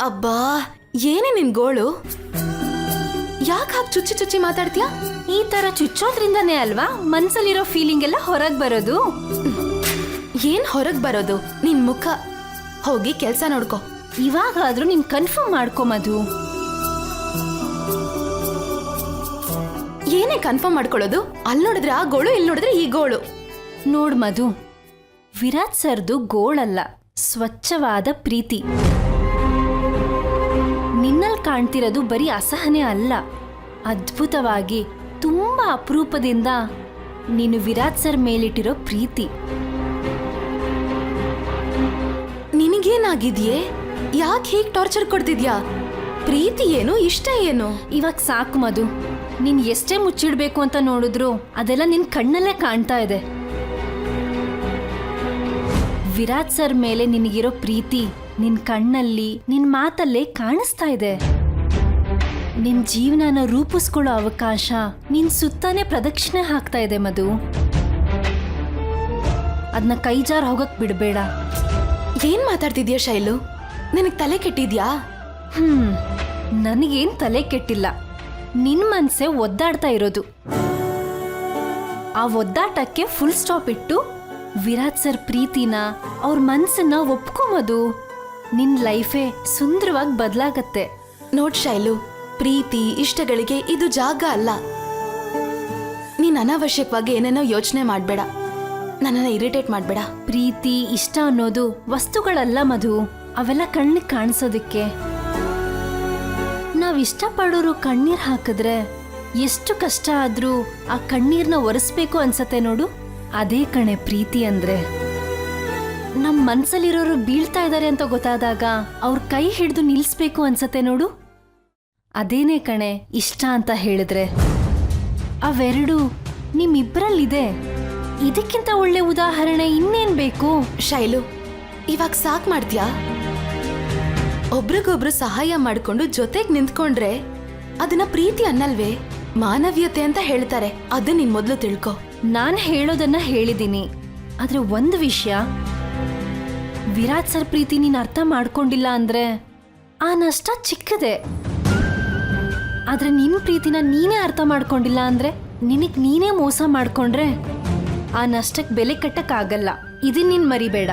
ಅಬ್ಬಾ, ಏನೇ ನಿನ್ ಗೋಳು? ಯಾಕೆ ಹಾಗೆ ಚುಚ್ಚಿ ಚುಚ್ಚಿ ಮಾತಾಡ್ತೀಯಾ? ಈ ತರ ಚುಚ್ಚೋದ್ರಿಂದನೇ ಅಲ್ವಾ ಮನ್ಸಲ್ಲಿರೋ ಫೀಲಿಂಗ್ ಎಲ್ಲ ಹೊರಗ್ ಬರೋದು? ಏನ್ ಹೊರಗ್ ಬರೋದು? ನಿನ್ ಮುಖ. ಹೋಗಿ ಕೆಲ್ಸ ನೋಡ್ಕೋ. ಇವಾಗಾದ್ರೂ ನೀನ್ ಕನ್ಫರ್ಮ್ ಮಾಡ್ಕೋ, ಮಧು. ಏನೇ ಕನ್ಫರ್ಮ್ ಮಾಡ್ಕೊಳ್ಳೋದು? ಅಲ್ಲಿ ನೋಡಿದ್ರೆ ಆ ಗೋಳು, ಇಲ್ಲಿ ನೋಡಿದ್ರೆ ಈ ಗೋಳು. ನೋಡ್ ಮಧು, ವಿರಾಟ್ ಸರ್ದು ಗೋಳಲ್ಲ, ಸ್ವಚ್ಛವಾದ ಪ್ರೀತಿ. ಕಾಣ್ತಿರೋದು ಬರೀ ಅಸಹನೆ ಅಲ್ಲ. ಅದ್ಭುತವಾಗಿ, ತುಂಬ ಅಪರೂಪದಿಂದ ನೀನು ವಿರಾಟ್ ಸರ್ ಮೇಲಿಟ್ಟಿರೋ ಪ್ರೀತಿ. ನಿನಗೇನಾಗಿದೆಯೇ? ಯಾಕೆ ಹೀಗೆ ಟಾರ್ಚರ್ ಕೊಡ್ತಿದ್ಯಾ? ಪ್ರೀತಿ ಏನು, ಇಷ್ಟ ಏನು? ಇವಾಗ ಸಾಕು ಮಧು. ನೀನ್ ಎಷ್ಟೇ ಮುಚ್ಚಿಡ್ಬೇಕು ಅಂತ ನೋಡಿದ್ರು ಅದೆಲ್ಲ ನಿನ್ ಕಣ್ಣಲ್ಲೇ ಕಾಣ್ತಾ ಇದೆ. ವಿರಾಟ್ ಸರ್ ಮೇಲೆ ನಿನಗಿರೋ ಪ್ರೀತಿ ನಿನ್ ಕಣ್ಣಲ್ಲಿ, ನಿನ್ ಮಾತಲ್ಲೇ ಕಾಣಿಸ್ತಾ ಇದೆ. ನಿನ್ ಜೀವನನ ರೂಪಿಸ್ಕೊಳ್ಳೋ ಅವಕಾಶ ನಿನ್ ಸುತ್ತಾನೆ ಪ್ರದಕ್ಷಿಣೆ ಹಾಕ್ತಾ ಇದೆ ಮಧು. ಅದನ್ನ ಕೈಜಾರ್ ಹೋಗಕ್ ಬಿಡಬೇಡ. ಏನ್ ಮಾತಾಡ್ತಿದ್ಯಾ ಶೈಲು? ನಿನಗ್ ತಲೆ ಕೆಟ್ಟಿದ್ಯಾ? ಹ್ಮ್ ನನಗೇನ್ ತಲೆ ಕೆಟ್ಟಿಲ್ಲ. ನಿನ್ ಮನ್ಸೆ ಒದ್ದಾಡ್ತಾ ಇರೋದು. ಆ ಒದ್ದಾಟಕ್ಕೆ ಫುಲ್ ಸ್ಟಾಪ್ ಇಟ್ಟು ವಿರಾಟ್ ಸರ್ ಪ್ರೀತಿನ ಅವ್ರ ಮನ್ಸನ್ನ ಒಪ್ಕೊಂಬದು ನಿನ್ ಲೈಫೇ ಸುಂದರವಾಗಿ ಬದಲಾಗತ್ತೆ. ನೋಡ್ ಶೈಲು ಪ್ರೀತಿ, ಇಷ್ಟಗಳಿಗೆ ಇದು ಜಾಗ ಅಲ್ಲ. ನೀನ್ ಅನಾವಶ್ಯಕವಾಗಿ ಏನೇನೋ ಯೋಚನೆ ಮಾಡಬೇಡ. ನನ್ನನ್ನ ಇರಿಟೇಟ್ ಮಾಡಬೇಡ. ಪ್ರೀತಿ, ಇಷ್ಟ ಅನ್ನೋದು ವಸ್ತುಗಳಲ್ಲ ಮಧು. ಅವೆಲ್ಲ ಕಣ್ಣಿಗೆ ಕಾಣಿಸೋದಕ್ಕೆ. ನಾವ್ ಇಷ್ಟಪಡೋರು ಕಣ್ಣೀರ್ ಹಾಕಿದ್ರೆ ಎಷ್ಟು ಕಷ್ಟ ಆದ್ರೂ ಆ ಕಣ್ಣೀರ್ನ ಒರೆಸ್ಬೇಕು ಅನ್ಸತ್ತೆ ನೋಡು. ಅದೇ ಕಣೆ ಪ್ರೀತಿ ಅಂದ್ರೆ. ನಮ್ ಮನ್ಸಲ್ಲಿರೋರು ಬೀಳ್ತಾ ಇದಾರೆ ಅಂತ ಗೊತ್ತಾದಾಗ ಅವ್ರ ಕೈ ಹಿಡಿದು ನಿಲ್ಸ್ಬೇಕು ಅನ್ಸತ್ತೆ ನೋಡು. ಅದೇನೇ ಕಣೆ ಇಷ್ಟ ಅಂತ ಹೇಳಿದ್ರೆ? ಅವೆರಡು ನಿಮ್ಮಿಬ್ಬರಲ್ಲಿದೆ. ಇದಕ್ಕಿಂತ ಒಳ್ಳೆ ಉದಾಹರಣೆ ಇನ್ನೇನ್ ಬೇಕು? ಶೈಲು ಇವಾಗ ಸಾಕ್ ಮಾಡ್ತೀಯಾ? ಒಬ್ರಿಗೊಬ್ರು ಸಹಾಯ ಮಾಡ್ಕೊಂಡು ಜೊತೆಗೆ ನಿಂತ್ಕೊಂಡ್ರೆ ಅದನ್ನ ಪ್ರೀತಿ ಅನ್ನಲ್ವೇ? ಮಾನವೀಯತೆ ಅಂತ ಹೇಳ್ತಾರೆ ಅದನ್ನ ನೀನ್ ಮೊದ್ಲು ತಿಳ್ಕೊ. ನಾನು ಹೇಳೋದನ್ನ ಹೇಳಿದ್ದೀನಿ ಆದ್ರೆ ಒಂದು ವಿಷಯ ವಿರಾಟ್ ಸರ್ ಪ್ರೀತಿ ನೀನ್ ಅರ್ಥ ಮಾಡ್ಕೊಂಡಿಲ್ಲ ಅಂದ್ರೆ ಆ ನಷ್ಟ ಚಿಕ್ಕದೆ. ಆದ್ರೆ ನಿನ್ ಪ್ರೀತಿನ ನೀನೇ ಅರ್ಥ ಮಾಡ್ಕೊಂಡಿಲ್ಲ ಅಂದ್ರೆ ನಿನಗ್ ನೀನೇ ಮೋಸ ಮಾಡ್ಕೊಂಡ್ರೆ ಆ ನಷ್ಟಕ್ಕೆ ಬೆಲೆ ಕಟ್ಟಕ್ಕಾಗಲ್ಲ. ಇದನ್ ನೀನ್ ಮರಿಬೇಡ.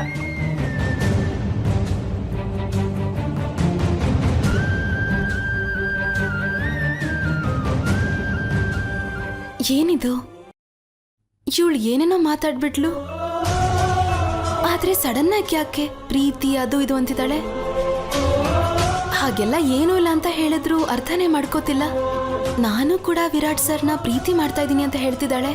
ಏನಿದು? ಇವಳು ಏನೇನೋ ಮಾತಾಡ್ಬಿಟ್ಲು? ಆದ್ರೆ ಸಡನ್ ಆಗಿ ಯಾಕೆ? ಪ್ರೀತಿ, ಅದು ಇದು ಅಂತಿದ್ದಾಳೆ? ಹಾಗೆಲ್ಲ ಏನೂ ಇಲ್ಲ ಅಂತ ಹೇಳಿದ್ರು ಅರ್ಥನೇ ಮಾಡ್ಕೋತಿಲ್ಲ. ನಾನು ಕೂಡ ವಿರಾಟ್ ಸರ್ನ ಪ್ರೀತಿ ಮಾಡ್ತಾ ಇದ್ದೀನಿ ಅಂತ ಹೇಳ್ತಿದ್ದಾಳೆ.